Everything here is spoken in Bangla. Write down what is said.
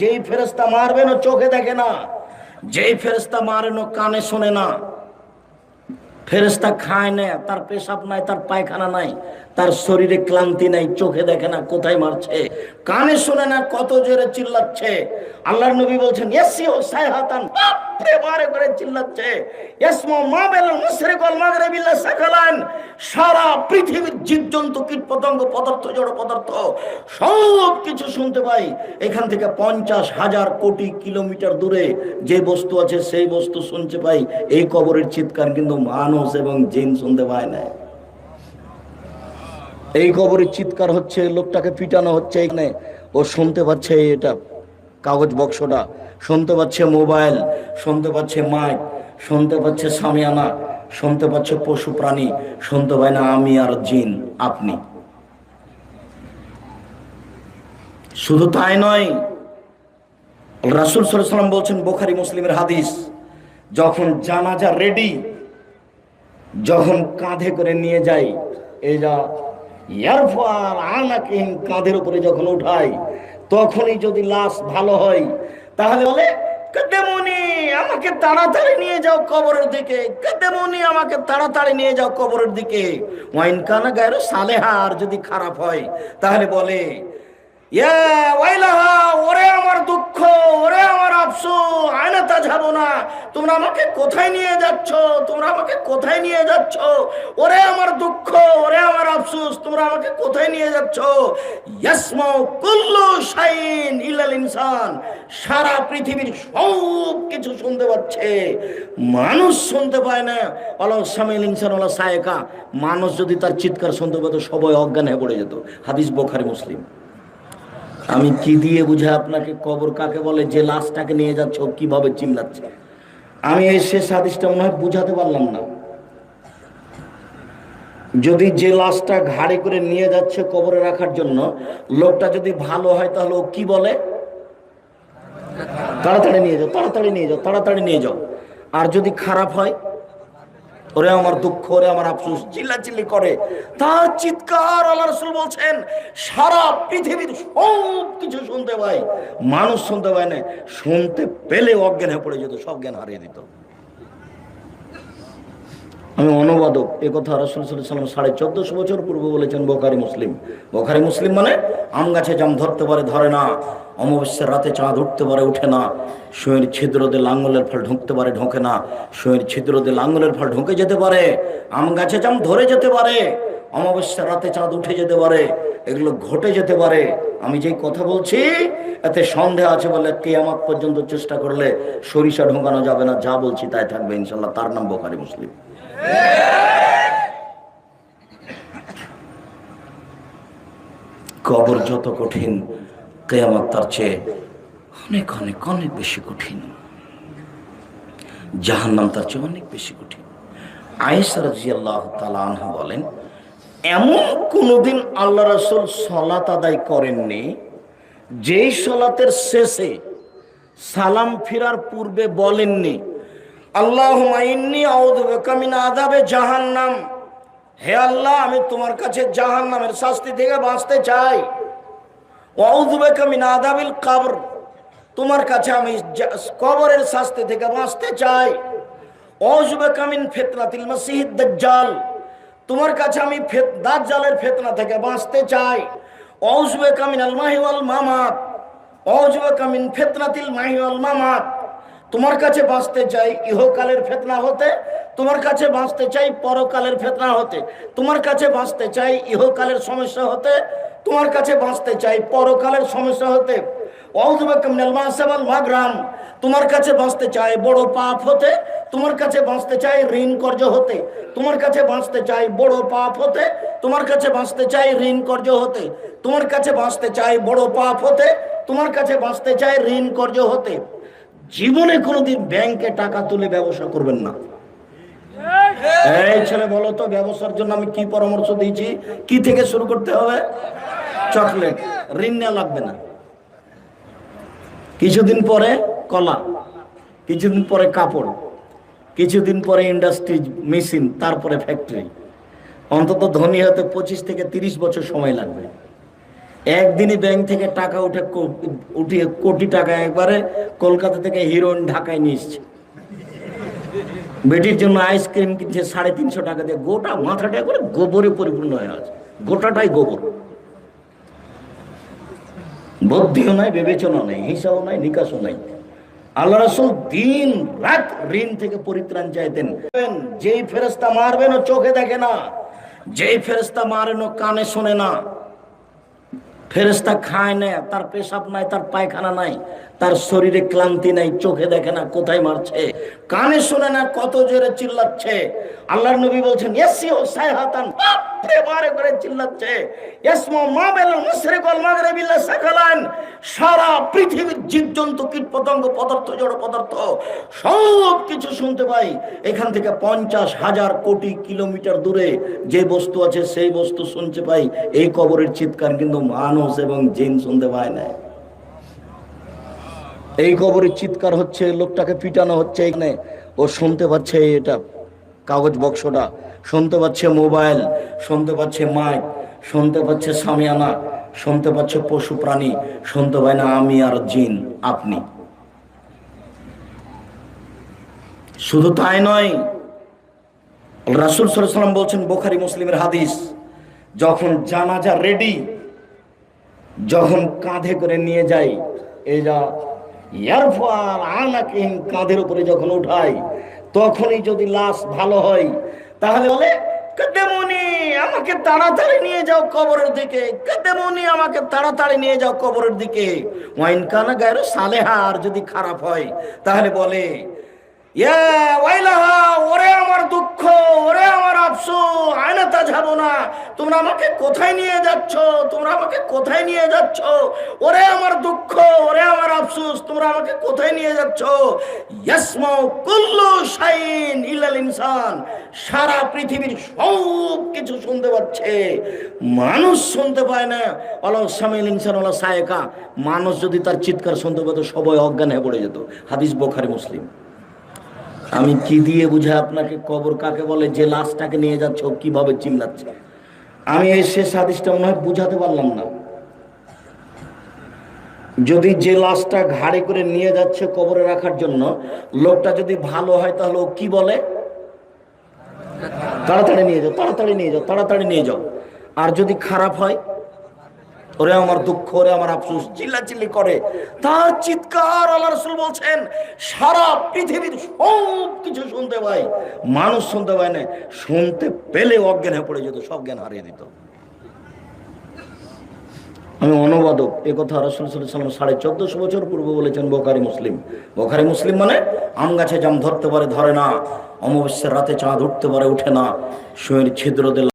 যেই ফেরস্তা মারবেন ও চোখে দেখে না, যেই ফেরস্তা মারেন ও কানে শোনে না। ফেরস্তা খায় না, তার পেশাব নাই, তার পায়খানা নাই, তার শরীরে ক্লান্তি নাই, চোখে দেখে না কোথায় মারছে, কানে শোনে না কত জোরে চিল্লাচ্ছে। আল্লাহ নবী বলছেন এসি ও বাপরে করে চিল্লাচ্ছে। ইয়াসমু মা বেলাল মুশরিক ওয়াল মাগরিবিল্লা সাকালান। সারা পৃথিবীর জীবজন্তু, কীটপতঙ্গ, পদার্থ, জড় পদার্থ, সব কিছু শুনতে পাই। এখান থেকে পঞ্চাশ হাজার কোটি কিলোমিটার দূরে যে বস্তু আছে, সেই বস্তু শুনতে পাই। এই কবরের চিৎকার কিন্তু মানুষ এবং জিন শুনতে পায় না। এই কবরের চিৎকার হচ্ছে, লোকটাকে পিটানো হচ্ছে, এখানে ও শুনতে পাচ্ছে এটা। কাগজ বক্সটা শুনতে পাচ্ছে মোবাইল, শুনতে পাচ্ছে মাইক, শুনতে পাচ্ছে সামিয়ানা শুনতে পাচ্ছে পশু প্রাণী, শুনতে পায় না আমি আর জিন, আপনি। শুধু তাই নয়, রাসুল সাল্লাম বলছেন বোখারি, মুসলিমের হাদিস, যখন জানাজা রেডি যখন কাঁধে করে নিয়ে যাই এই যা ইয়ারফার আনাকিম কাঁধের উপরে যখন উঠাই তখনই যদি লাশ ভালো হয়, তাহলে বলে কেমনি আমাকে তাড়াতাড়ি নিয়ে যাও কবরের দিকে। কেমনি আমাকে তাড়াতাড়ি নিয়ে যাও কবরের দিকে। ওয়াইন কানা গায়ের সালেহার যদি খারাপ হয়, তাহলে বলে ওরে আমার দুঃখ, ওরে আমার যাব না। তোমরা আমাকে কোথায় নিয়ে যাচ্ছ? তোমরা আমাকে কোথায় নিয়ে যাচ্ছ? ওরে আমার দুঃখ, ওরে আমার আফসোস, তোমরা আমাকে কোথায় নিয়ে যাচ্ছ? সারা পৃথিবীর সব কিছু শুনতে পাচ্ছে। মানুষ শুনতে পায় না। আল্লাহ সামিল ইনসান আল্লাহ সায়কা। মানুষ যদি তার চিৎকার শুনতে পেত, সবাই অজ্ঞান হয়ে পড়ে যেত। হাদিস বোখারি, মুসলিম। আমি কি দিয়ে বুঝে আপনাকে কবর কাকে বলে? যে লাশটাকে নিয়ে যাচ্ছ কীভাবে চিল্লাচ্ছে? আমি এই শেষ হাদিসটা মনে হয় বুঝাতে পারলাম না। যদি যে লাশটা ঘাড়ে করে নিয়ে যাচ্ছে কবরে রাখার জন্য, লোকটা যদি ভালো হয় তাহলে ও কি বলে? তাড়াতাড়ি নিয়ে যাও, তাড়াতাড়ি নিয়ে যাও, তাড়াতাড়ি নিয়ে যাও। আর যদি খারাপ হয়? ওরে আমার দুঃখ, ওরে আমার আফসোস, চিল্লাচিল্লি করে। তার চিৎকার আল্লাহ রসুল বলছেন, সারা পৃথিবীর সব কিছু শুনতে পায়। মানুষ শুনতে পায় না, শুনতে পেলে অজ্ঞান হয়ে পড়ে যেত, সব জ্ঞান হারিয়ে দিত। আমি অনুবাদক। এ কথা রসুল সাল্লাম সাড়ে চোদ্দশো বছর পূর্বে বলেছেন, বোখারি মুসলিম। বোখারি মুসলিম মানে আম গাছে জাম ধরতে পারে, ধরে না। অমাবস্যার রাতে চাঁদ উঠতে পারে, উঠে না। শোয়ের ছিদ্র দিয়ে লাঙ্গলের ফল ঢুকতে পারে, ঢোকে না। শোয়ের ছিদ্র দিয়ে লাঙ্গলের ফল ঢুকে যেতে পারে, আম গাছে জাম ধরে যেতে পারে। অমাবস্যার রাতে চাঁদ উঠে যেতে পারে, এগুলো ঘটে যেতে পারে। আমি যেই কথা বলছি, এতে সন্দেহ আছে বলে কেয়ামাত পর্যন্ত চেষ্টা করলে সরিষা ঢোকানো যাবে না। যা বলছি তাই থাকবে ইনশাল্লাহ তার নাম বোখারি মুসলিম। কবর যত কঠিন, কেয়ামত তার চেয়ে অনেক অনেক অনেক বেশি কঠিন। জাহান্নাম তার চেয়ে অনেক বেশি কঠিন। আয়েশা রাজিয়াল্লাহ তালা বলেন, এমন কোনোদিন আল্লাহ রসুল সলাত আদায় করেননি, যেই সলাতের শেষে সালাম ফিরার পূর্বে বলেননি আল্লাহ মাইন্নি আউদ্দিন আদাবে জাহান্নাম। হে আল্লাহ, আমি তোমার কাছে জাহান্নামের শাস্তি থেকে বাঁচতে চাই। ওয়াউযুবিকা আদাবিল কবর। তোমার কাছে আমি কবরের শাস্তি থেকে বাঁচতে চাই। ওয়াউযুবিকা মিন ফিতনাতিল মাসিহিদ দাজ্জাল। তোমার কাছে আমি দাজ্জালের ফিতনা থেকে বাঁচতে চাই। ওয়াউযুবিকা মিনাল মাহি ওয়াল মামাত। ওয়াউযুবিকা মিন ফিতনাতিল মাহি ওয়াল মামাত। তোমার কাছে বাঁচতে চাই ইহকালের ফেতনা হতে তোমার কাছে বাঁচতে চাই পরকালের ফেতনা হতে তোমার কাছে বাঁচতে চাই ইহকালের সমস্যা হতে তোমার কাছে বাঁচতে চাই পরকালের সমস্যা হতে তোমার কাছে বাঁচতে চাই বড় পাপ হতে তোমার কাছে বাঁচতে চাই ঋণ কর্য হতে তোমার কাছে বাঁচতে চাই বড় পাপ হতে তোমার কাছে বাঁচতে চাই ঋণ কর্য হতে তোমার কাছে বাঁচতে চাই বড় পাপ হতে তোমার কাছে বাঁচতে চাই ঋণ কর্য হতে জীবনে কোনোদিন ব্যাংকে টাকা তুলে ব্যবসা করবেন না। এই ছেলে বলো তো, ব্যবসার জন্য আমি কি পরামর্শ দিয়েছি? কি থেকে শুরু করতে হবে? চকলেট। ঋণ নেওয়া লাগবে না। কিছুদিন পরে কলা, কিছুদিন পরে কাপড়, কিছুদিন পরে ইন্ডাস্ট্রি মেশিন তারপরে ফ্যাক্টরি অন্তত ধনী হতে পঁচিশ থেকে তিরিশ বছর সময় লাগবে। একদিনই ব্যাংক থেকে টাকা উঠে উঠিয়ে কোটি টাকা একবারে কলকাতা থেকে হিরোইন ঢাকায় নিয়ে বেটির জন্য আইসক্রিম কিনছে সাড়ে তিনশো টাকা দিয়ে। গোটা মাথাটা করে গোবরে পরিপূর্ণ হয়ে আছে। গোটাটাই গোবর। বুদ্ধিও নাই বিবেচনা নেই হিসাবও নাই, নিকাশও নাই। আল্লাহ রসুল দিন রাত ঋণ থেকে পরিত্রাণ চাইতেন। যেই ফেরেস্তা মারবেন ও চোখে দেখে না, যেই ফেরেস্তা মারেন ও কানে শোনে না। ফেরেস্তা খায় না তার পেশাব নাই, তার পায়খানা নাই, তার শরীরে ক্লান্তি নাই, চোখে দেখে না কোথায় মারছে, কানে শোনে না কত জোরে চিল্লাচ্ছে। আল্লাহর নবী বলছেন ইয়াসিও সাইহাতান। বারে করে চিল্লাচ্ছে। সারা পৃথিবীর জীবজন্তু কীট পতঙ্গ পদার্থ, জড় পদার্থ, সব কিছু শুনতে পাই। এখান থেকে পঞ্চাশ হাজার কোটি কিলোমিটার দূরে যে বস্তু আছে, সেই বস্তু শুনতে পাই। এই কবরের চিৎকার কিন্তু মানুষ এবং জিন শুনতে পায় না। এই কবরের চিৎকার হচ্ছে, লোকটাকে পিটানো হচ্ছে এখানে। ও শুনতে পাচ্ছে এটা। কাগজ বক্সটা। শুনতে পাচ্ছে মোবাইল, শুনতে পাচ্ছে মাইক, শুনতে পাচ্ছে সামিয়ানা, শুনতে পাচ্ছে পশু প্রাণী, শুনতে পায় না আমি আর জিন, আপনি। শুধু তাই নয়, রাসুল সাল্লাম বলছেন বোখারি, মুসলিমের হাদিস, যখন জানাজা রেডি যখন কাঁধে করে নিয়ে যাই এই যা ইয়ারফার আনাকিন কাঁধের উপরে যখন উঠাই তখনই যদি লাশ ভালো হয়, তাহলে বলে, কেদেমনি, আমাকে তাড়াতাড়ি নিয়ে যাও কবরের দিকে। কেদেমনি, আমাকে তাড়াতাড়ি নিয়ে যাও কবরের দিকে। ওয়াইন কানা গায়ের সালেহা, আর যদি খারাপ হয়, তাহলে বলে ওরে আমার দুঃখ, ওরে আমার তা যাব না। তোমরা আমাকে কোথায় নিয়ে যাচ্ছ? তোমরা আমাকে কোথায় নিয়ে যাচ্ছ? ওরে আমার দুঃখ, ওরে আমার আফসোস, তোমরা আমাকে কোথায় নিয়ে যাচ্ছ? ইয়াসমাউ কুল্লু শাইন ইল্লাল ইনসান। সারা পৃথিবীর সব কিছু শুনতে পাচ্ছে। মানুষ শুনতে পায় না। আল্লাহ সামিল ইনসান আল্লাহ সায়কা। মানুষ যদি তার চিৎকার শুনতে পেত, সবাই অজ্ঞান হয়ে পড়ে যেত। হাদিস বোখারি, মুসলিম। আমি কি দিয়ে বুঝে আপনাকে কবর কাকে বলে? যে লাশটাকে নিয়ে যাচ্ছে কীভাবে চিল্লাচ্ছে? আমি এই শেষ হাদিসটা মনে হয় বুঝাতে পারলাম না। যদি যে লাশটা ঘাড়ে করে নিয়ে যাচ্ছে কবরে রাখার জন্য, লোকটা যদি ভালো হয়, তাহলে ও কি বলে? তাড়াতাড়ি নিয়ে যাও, তাড়াতাড়ি নিয়ে যাও, তাড়াতাড়ি নিয়ে যাও। আর যদি খারাপ হয় ওরে আমার দুঃখ, ওরে আমার আফসোস, চিল্লাচিল্লি করে। তার চিৎকার আল্লাহ রসুল বলছেন, সারা পৃথিবীর সব কিছু শুনতে পাই মানুষ শুনতে পায় না, শুনতে পেলে অজ্ঞান হয়ে পড়ে যেত, সব জ্ঞান হারিয়ে দিত। আমি অনুবাদক, এ কথা রসুল সাল্লাম সাড়ে চোদ্দশো বছর পূর্বে বলেছেন বোখারি মুসলিম। বোখারি মুসলিম মানে আম গাছে জাম ধরতে পারে, ধরে না। অমাবস্যার রাতে চাঁদ উঠতে পারে, উঠে না। শুয়ের ছিদ্র দিল